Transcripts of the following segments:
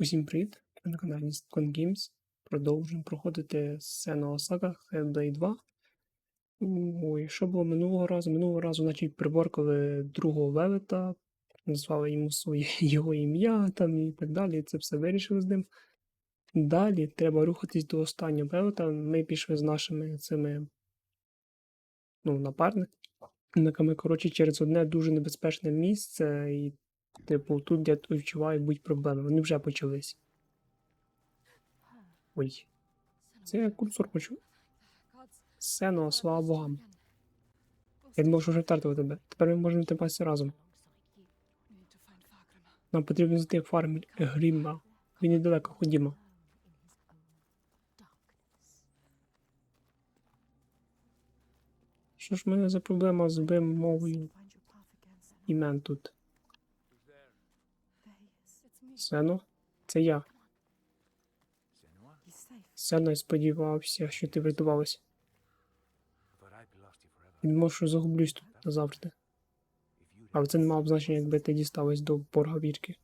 Усім привіт! Ви на каналі Con Games. Продовжуємо проходити сцену Осака Hellblade 2. Ой, що було минулого разу? Минулого разу, значить, приборкали другого велета, назвали йому своє його ім'я там і так далі. Це все вирішили з ним. Далі треба рухатись до останнього велета. Ми пішли з нашими цими ну, напарниками, коротше, через одне дуже небезпечне місце. І Типу, тут я відчуваю будь проблеми. Вони вже почались. Ой. Це я курсор почув. Сено, слава богам. Я думав, що вже втратили тебе. Тепер ми можемо триматися разом. Нам потрібно знайти фарм Грімма. Він недалеко, ходімо. Що ж в мене за проблема з вимовою імен тут? Сено? Це я. Сено, я сподівався, що ти врятувалась. Може, що загублюсь тут назавжди. Але це не мало б значення, якби ти дісталась до борга вірки.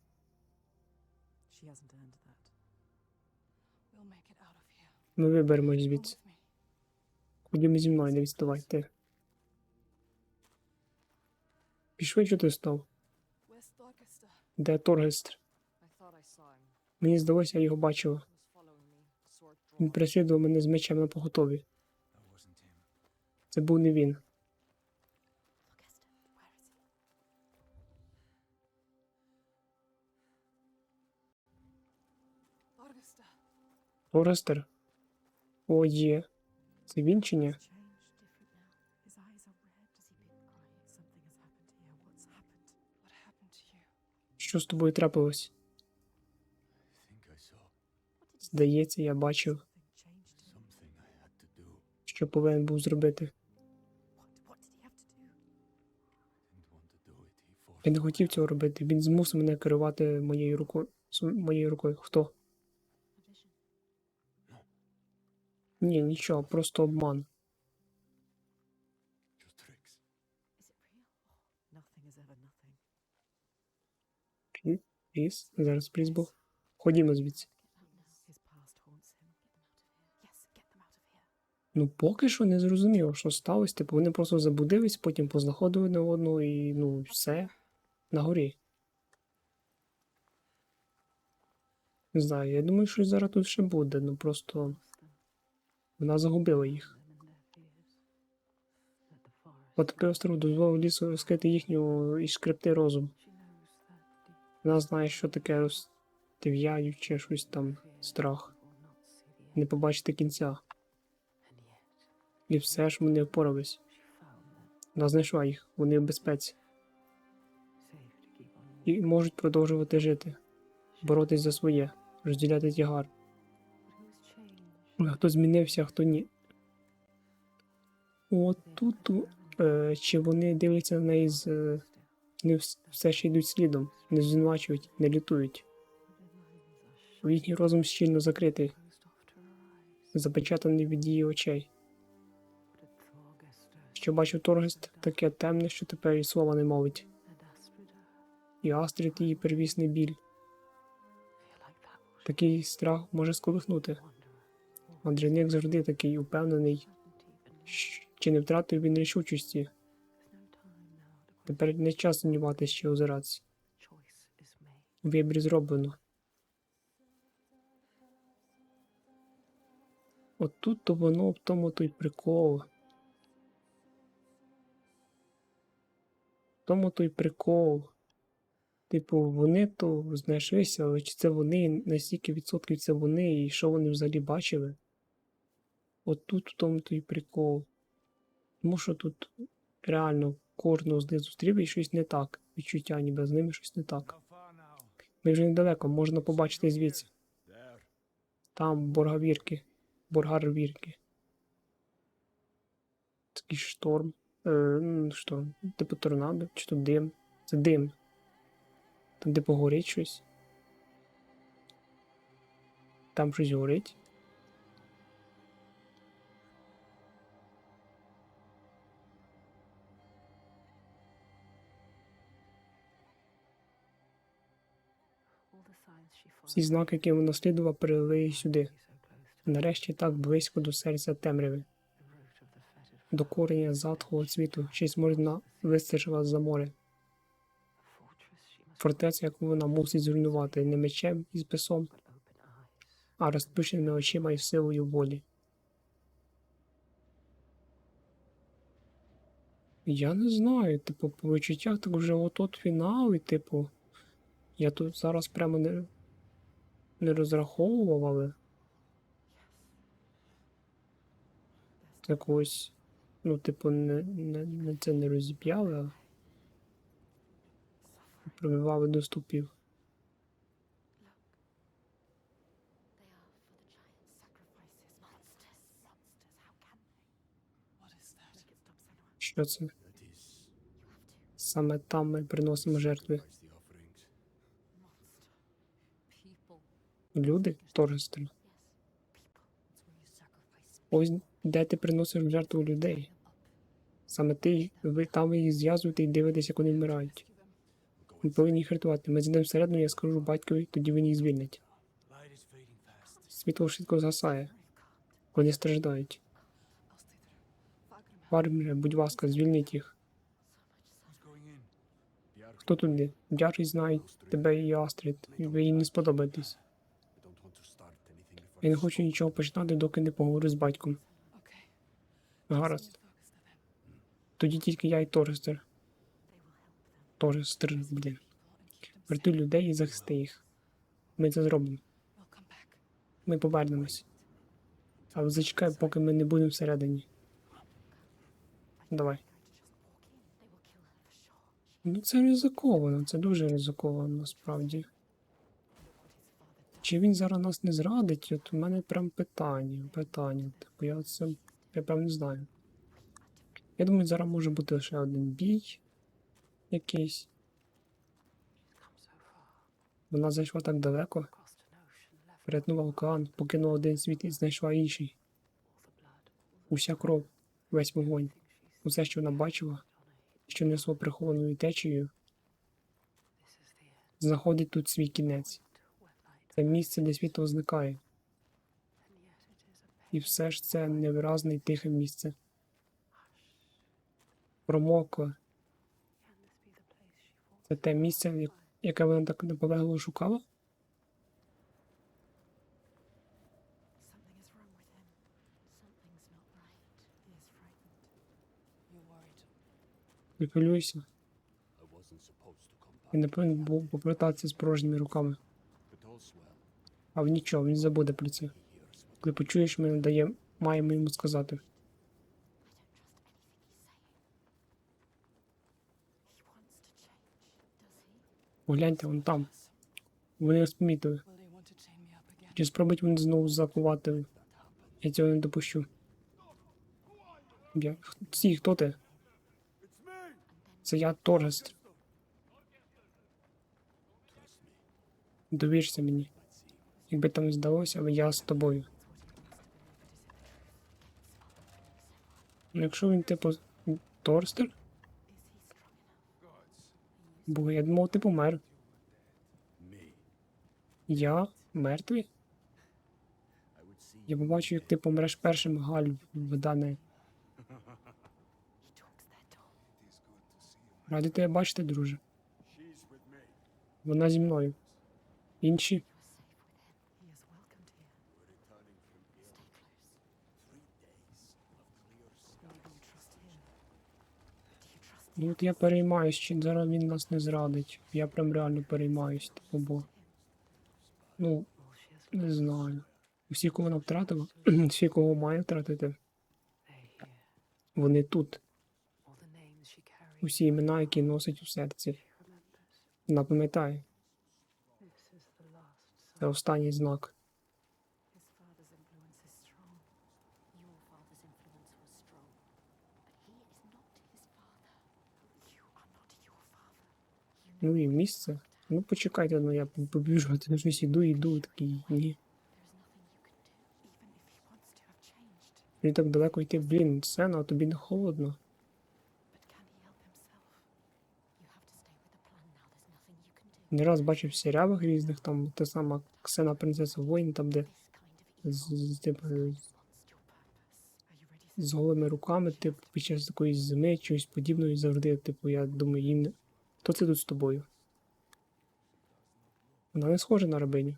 Ми виберемось звідси. Ходімо зі мною, не відставай, ти. Пішли, що ти став? Де Торгестр? Мені здалося, я його бачила. Він переслідував мене з мечем на поготові. Це був не він. Торгестер? О, є. Це він чи ні? Що з тобою трапилось? Здається, я бачив, що повинен був зробити. Я не хотів цього робити. Він змусив мене керувати моєю рукою. Моєю рукою. Хто? Ні, нічого, просто обман. Пліс, зараз пліс був. Ходімо звідси. Ну, поки що не зрозуміло, що сталося. Типу, вони просто забудились, потім познаходили не одну і ну, все на горі. Не знаю, я думаю, що зараз тут ще буде, ну просто вона загубила їх. От такий остров дозволив лісу розкрити їхню і шкребти розум. Вона знає, що таке розтив'яюче щось там страх. Не побачити кінця. І все ж вони впорались. Вона знайшла їх, вони в безпеці. І можуть продовжувати жити, боротись за своє, розділяти тягар. Хто змінився, хто ні. От тут е, чи вони дивляться на неї з. Е, вони все ще йдуть слідом, не звинувачують, не лютують. Їхній розум щільно закритий, запечатаний від її очей. Що бачив Торгест таке темне, що тепер і слова не мовить. І Астрид її первісний біль. Такий страх може сколихнути. Андрійник завжди такий упевнений, чи не втратив він рішучості. Тепер не час сумніватися чи озиратися. Вибір зроблено. От тут то воно в тому той прикол. Тому той прикол. Типу, вони то знайшлися, але чи це вони, на стільки відсотків це вони, і що вони взагалі бачили? От тут в тому той прикол. Тому що тут реально кожного з них зустрів і щось не так. Відчуття, ніби з ними щось не так. Ми вже недалеко, можна побачити звідси. Там боргавірки, боргарвірки. Такий шторм. Е, шторм. Типу торнадо, чи то дим. Це дим. Там де погорить щось. Там щось горить. Всі знаки, які вона слідувала, її сюди. Нарешті так близько до серця темряви, до корення затхлого цвіту, чись можна вистежила за море. Фортеця, яку вона мусить зруйнувати не мечем і списом, а розпущеними очима і силою волі. Я не знаю, типу, по відчуттях так вже от-от фінал, і, типу, я тут зараз прямо не, не розраховував, але якогось, ну, типу, не, не, не це не розіп'яли, а пробивали до ступів. Що це? Саме там ми приносимо жертви. Люди? Торгестри. Ось де ти приносиш жертву людей. Саме ти, ви там їх зв'язуєте і дивитесь, як вони вмирають. Ми повинні їх рятувати. Ми зайдемо всередину, я скажу батькові, тоді він їх звільнить. Світло швидко згасає. Вони страждають. Фармере, будь ласка, звільніть їх. Хто туди? Дяжі знають тебе і Астрид, ви їй не сподобаєтесь. Я не хочу нічого починати, доки не поговорю з батьком. Гаразд. Тоді тільки я і Торстер. Торстер, блін. Врятуй людей і захисти їх. Ми це зробимо. Ми повернемось. Але зачекай, поки ми не будемо всередині. Давай. Ну це ризиковано, це дуже ризиковано насправді. Чи він зараз нас не зрадить? От у мене прям питання, питання. Типу, я це я прям не знаю. Я думаю, зараз може бути лише один бій якийсь. Вона зайшла так далеко, перетнула океан, покинула один світ і знайшла інший. Уся кров, весь вогонь, усе, що вона бачила, що несло прихованою течією, знаходить тут свій кінець. Це місце, де світло зникає. І все ж це невиразне і тихе місце. Промокле. Це те місце, яке вона так наполегливо шукала? Не хвилюйся. Він не повинен був повертатися з порожніми руками. А в нічого, він забуде про це. Коли почуєш, ми дає, маємо йому сказати. Погляньте, вон там. Вони нас помітили. Чи спробують вони знову закувати? Я цього не допущу. Я... Ці, хто ти? Це я Торгест. Довірся мені. Якби там здалося, але я з тобою. Ну, якщо він, типу, Торстер? Бо я думав, ти помер. Я мертвий? Я побачу, як ти помреш першим Галь дане. Радий тебе бачити, друже. Вона зі мною. Інші Ну от я переймаюсь, чи зараз він нас не зрадить. Я прям реально переймаюсь, типу, бо. Ну, не знаю. Всі, кого вона втратила, всі, кого має втратити, вони тут. Усі імена, які носить у серці. Вона пам'ятає. Це останній знак. Ну і місце. Ну почекайте, ну я побіжу, ти щось іду, іду, такий ні. Мені так далеко йти, блін, сцена, а тобі не холодно. Не раз бачив в серіалах різних, там та сама Ксена Принцеса Воїн, там де з, типу, з голими руками, типу, під час якоїсь зими, чогось подібного, і завжди, типу, я думаю, їм. Хто це тут з тобою? Вона не схожа на рабиню.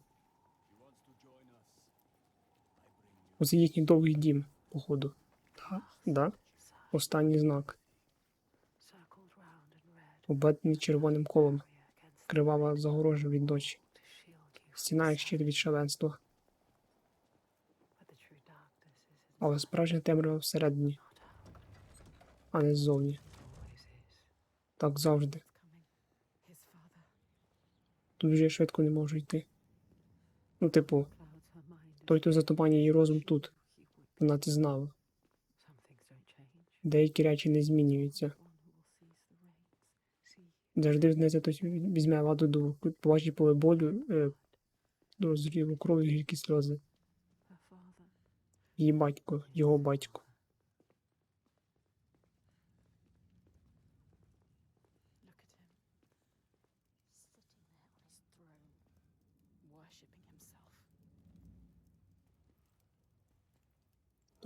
Оце їхній довгий дім, походу. Так, да? Останній знак, обведений червоним колом, кривава загорожа від ночі, стіна як щит від шаленства, але справжня темрява всередині, а не ззовні. Так завжди. Тут вже швидко не можу йти. Ну, типу, той, хто затуманює її розум тут, вона це знала. Деякі речі не змінюються. Завжди знайде хтось візьме владу до рук, побачить поле болю, е, розріву крові, гіркі сльози. Її батько, його батько.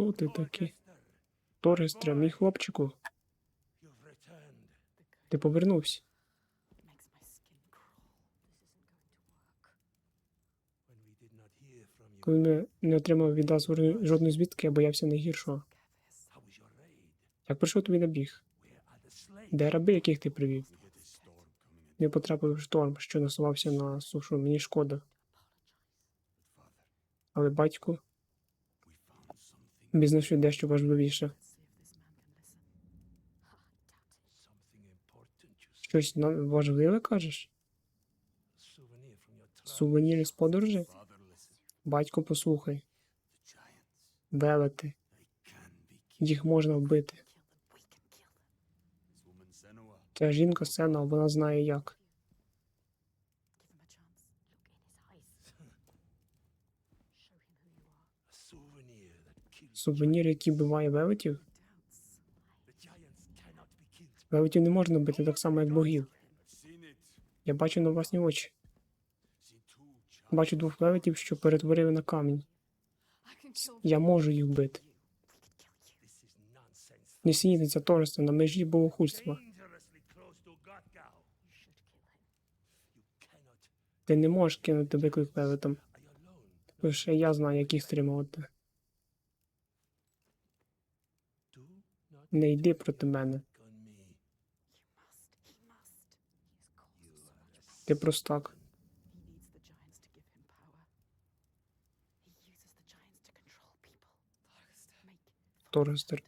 Хто ти такий? Торгестре, мій хлопчику, ти повернувся. Коли ми не отримав від вас жодної- звістки, я боявся your raid? Як прийшов тобі набіг? Де раби, яких ти привів? Не потрапив в шторм, що насувався на сушу. Мені шкода. Але found знайшли дещо важливіше. Щось важливе кажеш? Сувеніри з подорожі? Батько, послухай. Велети. Їх можна вбити. Ця жінка сцена, вона знає як. Сувенір, який вбиває велетів. Велетів не можна вбити так само, як богів. Я бачу на власні очі. Бачу двох велетів, що перетворили на камінь. Я можу їх nonsense. Нісенітниця Торреста на межі богохульства. Ти не можеш кинути виклик велетам. Лише я знаю, як їх стримувати. Не йди проти мене. Ти простак. Торгестер.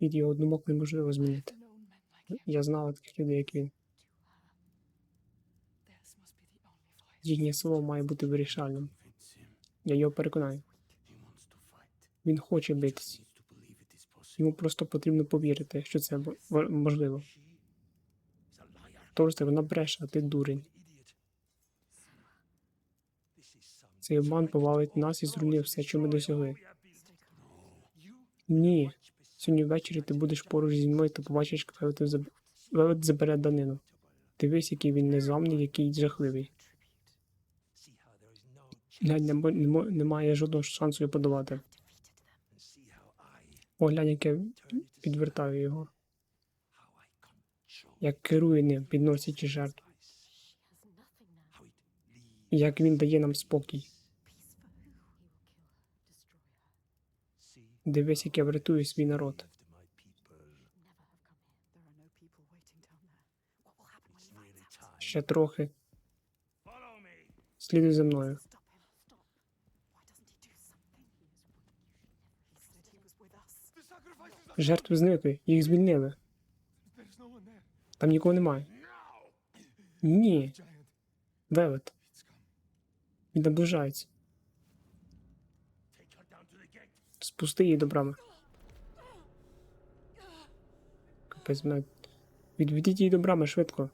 Від його думок неможливо змінити. Я знала таких людей, як він. Їхнє слово має бути вирішальним. Я його переконаю. Він хоче битись. Йому просто потрібно повірити, що це можливо. Торстер, вона бреше, ти дурень. Цей обман повалить нас і зруйнує все, що ми досягли. Ні. Сьогодні ввечері ти будеш поруч зі мною та побачиш, як заб- забере данину. Дивись, який він незламний, який жахливий. Глянь, не не немає жодного шансу його подолати. Поглянь, як я підвертаю його, як керує ним, підносячи жертву, як він дає нам спокій. Дивись, як я врятую свій народ. saved my people. Never have Жертви зникли, їх звільнили. Там нікого немає. Ні, велет. Він наближається. Спусти її до брами. Капець мене. Відведіть її до брами швидко.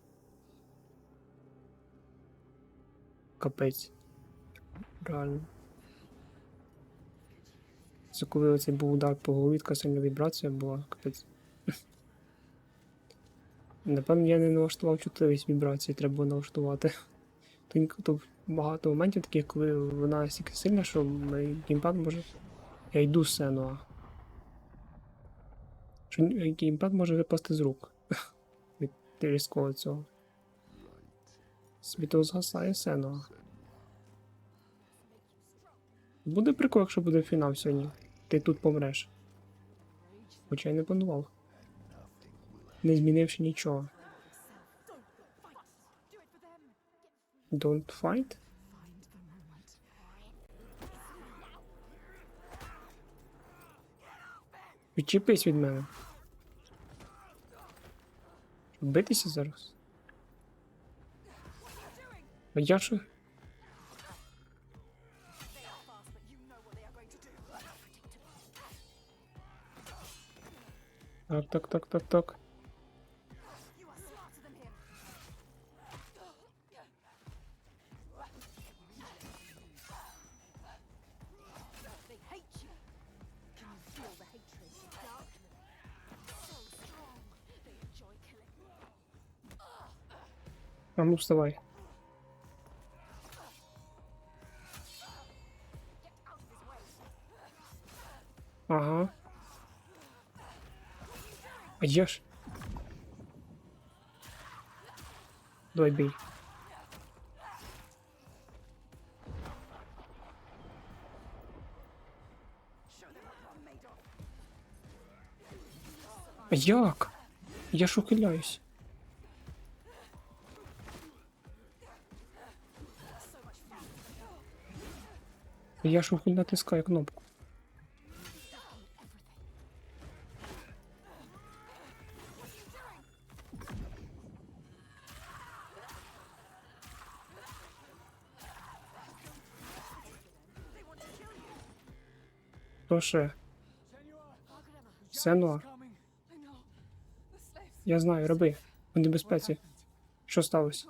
Капець. Реально. Це коли оцей був удар по голові, така сильна вібрація була, капець. Напевно, я не налаштував чутливість вібрації, треба було налаштувати. Тут багато моментів таких, коли вона настільки сильна, що мій геймпад може. Я йду з Сенуа. Що геймпад може випасти з рук. Від різкого цього. Світло згасає Сенуа. Буде прикол, якщо буде фінал сьогодні. Ти тут помреш. Хоча й не планував. Не змінивши нічого. Don't fight? Відчепись від мене. Битися зараз? А я що? Так, так, так, так, так. They hate you. Can Ж. Давай бей. Як? Я ж ухиляюсь. Я ж ухиль натискаю кнопку. The slaves я знаю, роби. У небезпеці. Що сталося?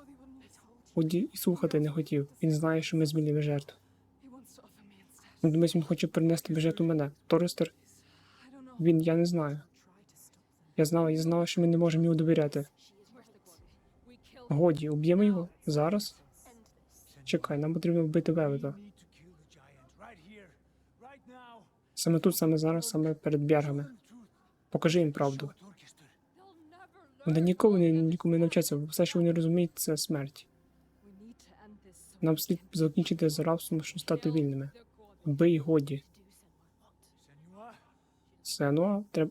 Оді і слухати не хотів. Він знає, що ми змінили жертву. Instead. Він хоче принести в жертву мене. Know. він, я не знаю. Я знала, я знала, що ми не можемо йому довіряти. Годі, уб'ємо його? Зараз? Чекай, нам потрібно вбити Велета. Саме тут, саме зараз, саме перед бяргами. Покажи їм правду. Вони ніколи не, нікому не навчаться, бо все, що вони розуміють, це смерть. Нам слід закінчити з рабством, щоб стати вільними. god. Годі. Сенуа, треба.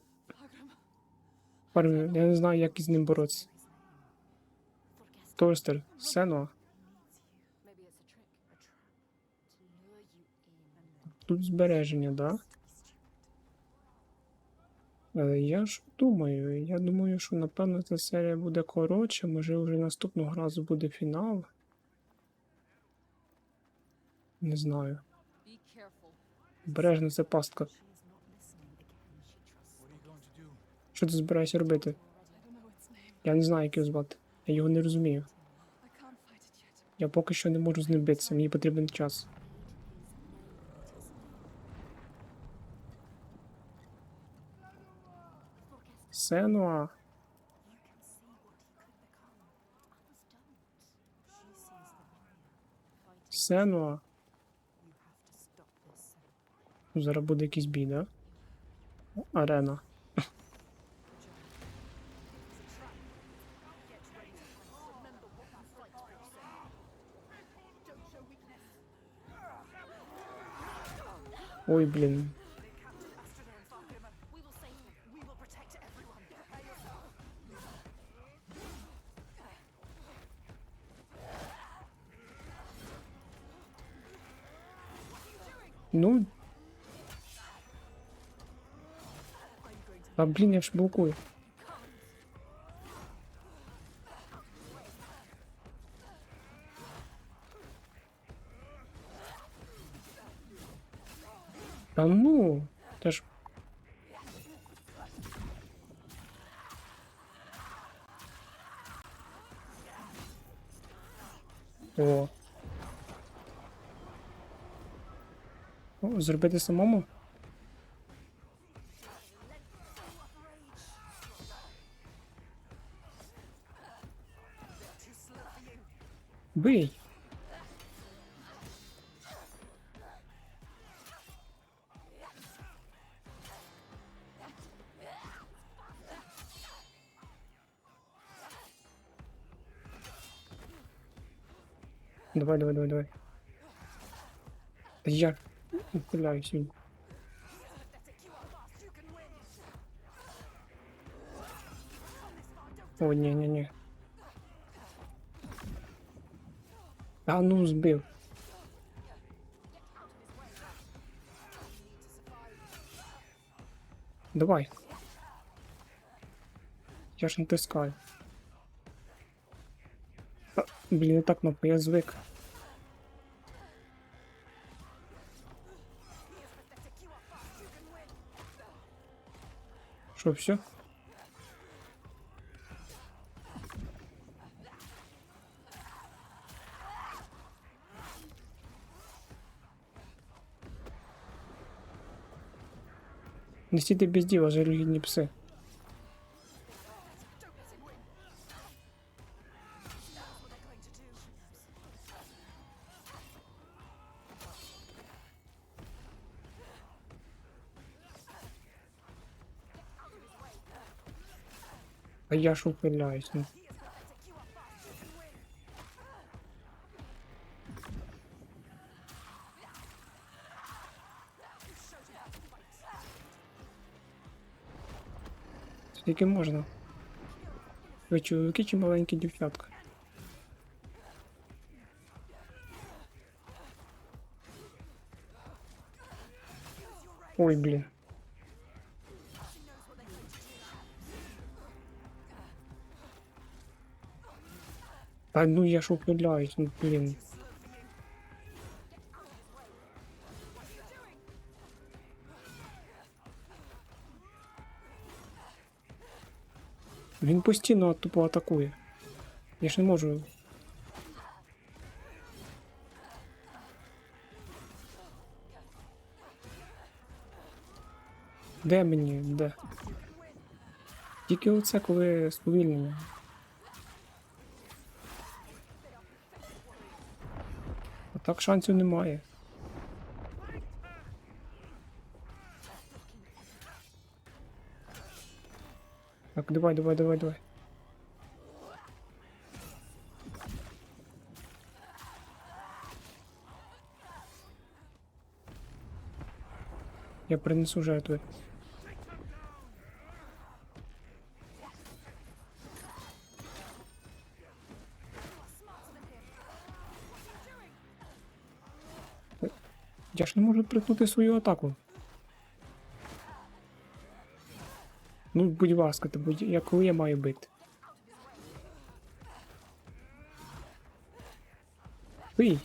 Парень, Я не знаю, як із ним боротися. Торстер, Сенуа, тут збереження, да? Але я ж думаю, я думаю, що напевно ця серія буде коротша, може вже наступного разу буде фінал. Не знаю. Бережно це пастка. Що ти збираєшся робити? Я не знаю, як його звати. Я його не розумію. Я поки що не можу з ним битися, мені потрібен час. Сенуа. Stop this. Зараз буде якийсь бій, да? Арена. Ой, блін. А блін, я ж блокую. Та ну, це ж. О. О, Зробити самому? Давай, давай, давай, давай. Я ухиляюсь він. О, ні, ні, ні. А ну збив. Давай. Я ж натискаю. А, блін, не так кнопка, я звик. Що, все? Не стійте без діла, жалюгідні пси. А я ж ухиляюсь. Ну. Скільки можна? Ви чоловіки чи маленькі дівчатка? Ой, блін. Та ну я ж ухиляюсь, ну блін. Він постійно тупо атакує. Я ж не можу. Де мені? Де? Тільки оце коли сповільнення. Так шансів немає. Так, давай, давай, давай, давай. Я принесу жертви. Я ж не можу прикнути свою атаку. Ну, будь ласка, то будь... я коли я маю бити? Бий!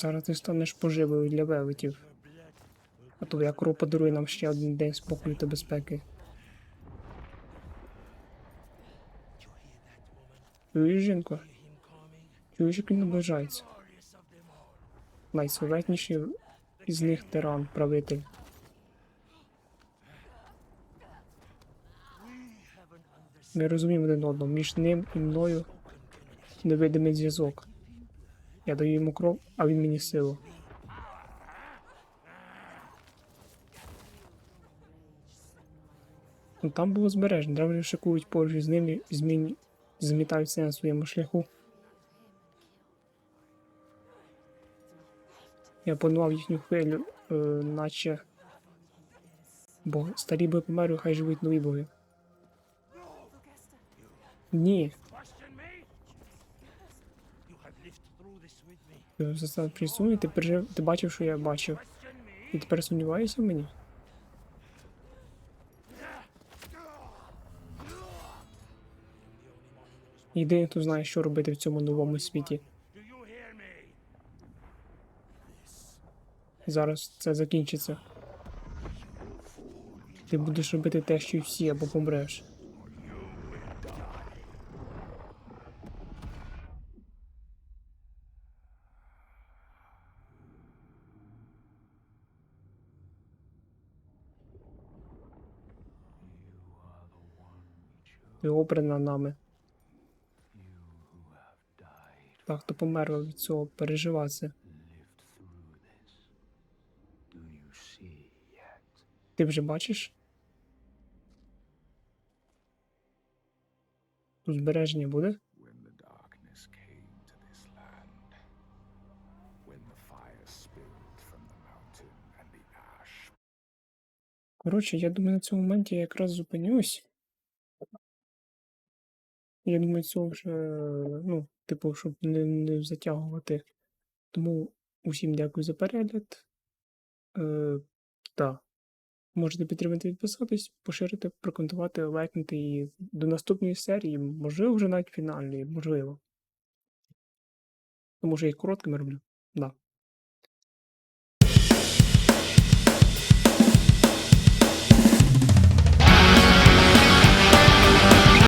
Зараз ти станеш поживою для велетів. А то як кров подарує нам ще один день спокою та безпеки. Чуєш, жінко? Чуєш, як він наближається? Найсоветніший із них тиран, правитель. Ми розуміємо один одного. Між ним і мною невидимий зв'язок. Я даю йому кров, а він мені силу. Ну там було збережно, древлі шикують поруч із ними змін... змітають все на своєму шляху. Я панував їхню хвилю, е, наче. Бо старі би померли, хай живуть нові боги. Ні, присунув, ти пережив, ти бачив, що я бачив. І тепер сумніваєшся в мені? Єдиний, хто знає, що робити в цьому новому світі. Зараз це закінчиться. Ти будеш робити те, що й всі, або помреш. Обрана нами. Та, хто помер від цього, пережива це. Lived through this. Do you see yet? Ти вже бачиш? Тут збереження буде? Коротше, я думаю, на цьому моменті я якраз зупинюсь. Я думаю, цього вже, ну, типу, щоб не, не затягувати. Тому усім дякую за перегляд. Е, та. Можете підтримати, підписатись, поширити, прокоментувати, лайкнути і до наступної серії, можливо, вже навіть фінальної, можливо. Тому що я короткими роблю. Да.